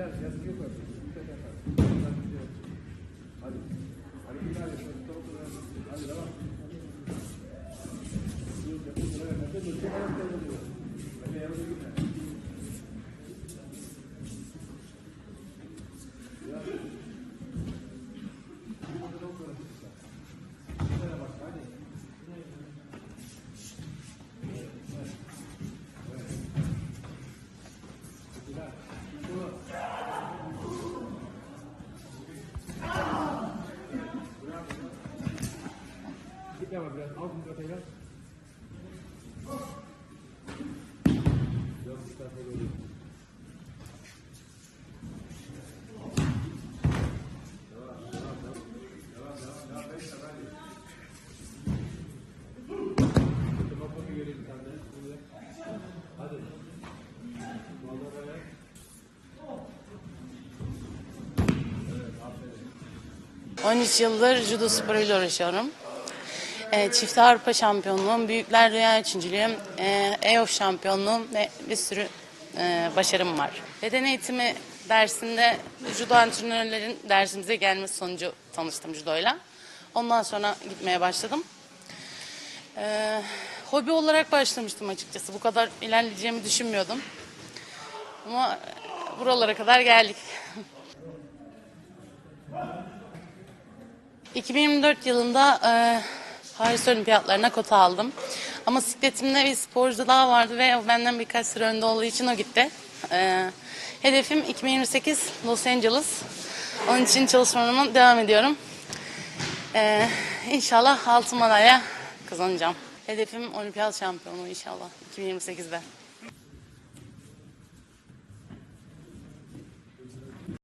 Gracias. Bekleme biraz. Al bunu tekrar. Biraz. 13 yıldır judo sporuyla uğraşıyorum. E, çift Avrupa şampiyonluğum, büyükler dünya üçüncülüğüm, e, EOF şampiyonluğum ve bir sürü e, başarım var. Beden eğitimi dersinde judo antrenörlerin dersimize gelmesi sonucu tanıştım judoyla. Ondan sonra gitmeye başladım. E, hobi olarak başlamıştım açıkçası. Bu kadar ilerleyeceğimi düşünmüyordum. Ama buralara kadar geldik. 2024 yılında e, Paris Olimpiyatlarına kota aldım. Ama sikletimde bir sporcu daha vardı ve benden birkaç sıra önde olduğu için o gitti. E, hedefim 2028 Los Angeles. Onun için çalışmalarıma devam ediyorum. E, inşallah altın madalya kazanacağım. Hedefim olimpiyat şampiyonu inşallah 2028'de.